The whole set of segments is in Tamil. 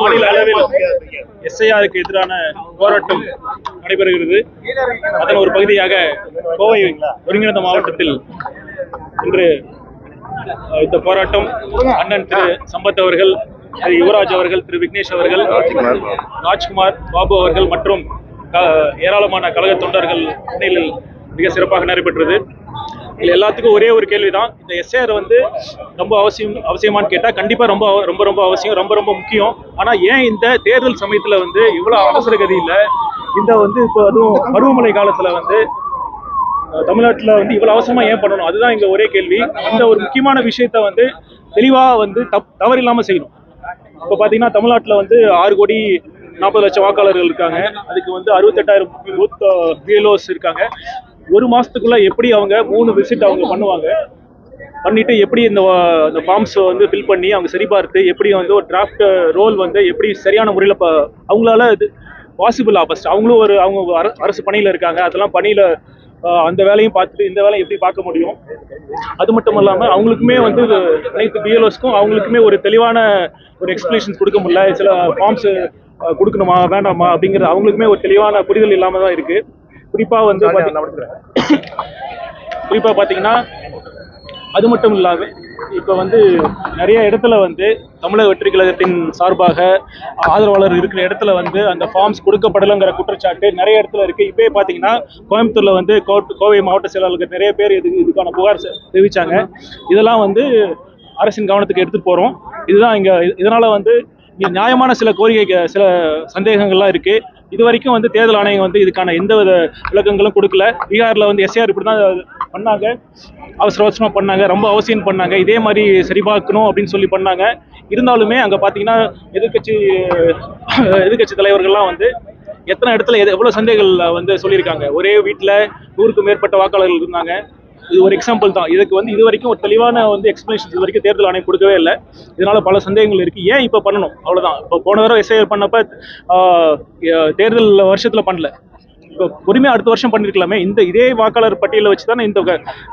மாநில அளவில் எஸ்ஐஆருக்கு எதிரான போராட்டம் நடைபெறுகிறது. அதன் ஒரு பகுதியாக கோவை ஒருங்கிணைந்த மாவட்டத்தில் இன்று இந்த போராட்டம் அண்ணன் திரு சம்பத் அவர்கள் திரு யுவராஜ் அவர்கள் திரு விக்னேஷ் அவர்கள் ராஜ்குமார் பாபு அவர்கள் மற்றும் ஏராளமான கழக தொண்டர்கள் முன்னிலையில் மிக சிறப்பாக நடைபெற்றது. இல்லை எல்லாத்துக்கும் ஒரே ஒரு கேள்வி தான் இந்த எஸ்ஏஆர் வந்து ரொம்ப அவசியம் அவசியமான்னு கேட்டால் கண்டிப்பாக ரொம்ப ரொம்ப ரொம்ப அவசியம் ரொம்ப ரொம்ப முக்கியம். ஆனால் ஏன் இந்த தேர்தல் சமயத்தில் வந்து இவ்வளவு அவசர கதியில் இந்த வந்து இப்போ அதுவும் பருவமழை காலத்துல வந்து தமிழ்நாட்டில் வந்து இவ்வளோ அவசரமாக ஏன் பண்ணணும்? அதுதான் இங்க ஒரே கேள்வி. இந்த ஒரு முக்கியமான விஷயத்த வந்து தெளிவாக வந்து தப் தவறில்லாமல் செய்யணும். இப்போ பார்த்தீங்கன்னா தமிழ்நாட்டில் வந்து ஆறு கோடி நாற்பது லட்சம் வாக்காளர்கள் இருக்காங்க. அதுக்கு வந்து அறுபத்தெட்டாயிரம் பூத் பிஎல்ஓஸ் இருக்காங்க. ஒரு மாதத்துக்குள்ளே எப்படி அவங்க மூணு விசிட் அவங்க பண்ணுவாங்க? பண்ணிட்டு எப்படி இந்த இந்த ஃபார்ம்ஸை வந்து ஃபில் பண்ணி அவங்க சரி பார்த்து எப்படி வந்து ஒரு டிராஃப்ட் ரோல் வந்து எப்படி சரியான முறையில் அவங்களால இது பாசிபிளா ஃபஸ்ட் அவங்களும் ஒரு அவங்க அரசு பணியில் இருக்காங்க. அதெல்லாம் பணியில் அந்த வேலையும் பார்த்துட்டு இந்த வேலையை எப்படி பார்க்க முடியும்? அது மட்டும் இல்லாமல் அவங்களுக்குமே வந்து அனைத்து பிஎல்ஓஸ்க்கும் அவங்களுக்குமே ஒரு தெளிவான ஒரு எக்ஸ்பிளேஷன்ஸ் கொடுக்க முடியல. சில ஃபார்ம்ஸ் கொடுக்கணுமா வேண்டாமா அப்படிங்கிறது அவங்களுக்குமே ஒரு தெளிவான புரிதல் இல்லாமல் தான் இருக்குது குறிப்பாக வந்து குறிப்பாக பார்த்தீங்கன்னா அது மட்டும் இல்லாம இப்போ வந்து நிறைய இடத்துல வந்து தமிழக வெற்றி கழகத்தின் சார்பாக ஆதரவாளர் இருக்கிற இடத்துல வந்து அந்த ஃபார்ம்ஸ் கொடுக்கப்படலைங்கிற குற்றச்சாட்டு நிறைய இடத்துல இருக்கு. இப்பயே பார்த்தீங்கன்னா கோயம்புத்தூர்ல வந்து கோவை மாவட்ட செயலாளர்கள் நிறைய பேர் இது இதுக்கான புகார் தெரிவிச்சாங்க. இதெல்லாம் வந்து அரசின் கவனத்துக்கு எடுத்துட்டு போறோம். இதுதான் இங்க இதனால வந்து இங்க நியாயமான சில கோரிக்கை சில சந்தேகங்கள்லாம் இருக்கு. இது வரைக்கும் வந்து தேர்தல் ஆணையம் வந்து இதுக்கான எந்த வித விளக்கங்களும் கொடுக்கல. பீகாரில் வந்து எஸ்ஆர் இப்படி தான் பண்ணாங்க. அவசர அவசரமாக பண்ணாங்க. ரொம்ப அவசியம் பண்ணாங்க. இதே மாதிரி சரி பார்க்கணும் அப்படின்னு சொல்லி பண்ணாங்க. இருந்தாலுமே அங்கே பார்த்தீங்கன்னா எதிர்க்கட்சி எதிர்க்கட்சி தலைவர்கள்லாம் வந்து எத்தனை இடத்துல எது- எவ்வளோ சந்தேகங்கள் வந்து சொல்லியிருக்காங்க. ஒரே வீட்டில் நூறுக்கும் மேற்பட்ட வாக்காளர்கள் இருந்தாங்க. இது ஒரு எக்ஸாம்பிள் தான். இதுக்கு வந்து இது வரைக்கும் ஒரு தெளிவான வந்து எக்ஸ்பிளேஷன் இது வரைக்கும் தேர்தல் ஆணையம் கொடுக்கவே இல்லை. இதனால பல சந்தேகங்கள் இருக்கு. ஏன் இப்போ பண்ணணும்? அவ்வளோதான் இப்போ போன தடவை எஸ்ஐஆர் பண்ணப்ப தேர்தல் வருஷத்தில் பண்ணல. இப்போ பொறுமையாக அடுத்த வருஷம் பண்ணிருக்கலாமே. இந்த இதே வாக்காளர் பட்டியலை வச்சு தானே இந்த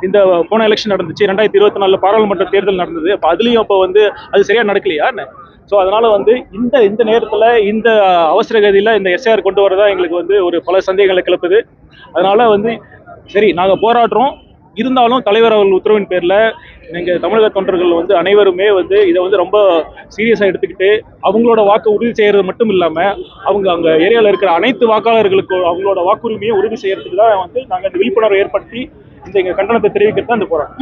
இந்த போன எலெக்ஷன் நடந்துச்சு. ரெண்டாயிரத்தி இருபத்தி நாலுல பாராளுமன்ற தேர்தல் நடந்தது. அப்போ அதுலேயும் அப்போ வந்து அது சரியாக நடக்கலையா ஸோ அதனால் வந்து இந்த இந்த நேரத்தில் இந்த அவசர கதியில் இந்த எஸ்ஐஆர் கொண்டு வரதா எங்களுக்கு வந்து ஒரு பல சந்தேகங்களை கிளப்புது. அதனால் வந்து சரி நாங்கள் போராடுறோம். இருந்தாலும் தலைவர் அவர்கள் உத்தரவின் பேரில் எங்கள் தமிழக தொண்டர்கள் வந்து அனைவருமே வந்து இதை வந்து ரொம்ப சீரியஸாக எடுத்துக்கிட்டு அவங்களோட வாக்கு உறுதி செய்கிறது மட்டும் இல்லாமல் அவங்க அங்கே ஏரியாவில் இருக்கிற அனைத்து வாக்காளர்களுக்கு அவங்களோட வாக்குரிமையை உறுதி செய்கிறதுக்கு தான் வந்து நாங்கள் இந்த விழிப்புணர்வு ஏற்படுத்தி இந்த எங்கள் கண்டனத்தை தெரிவிக்கிறது தான் இந்த போராட்டம்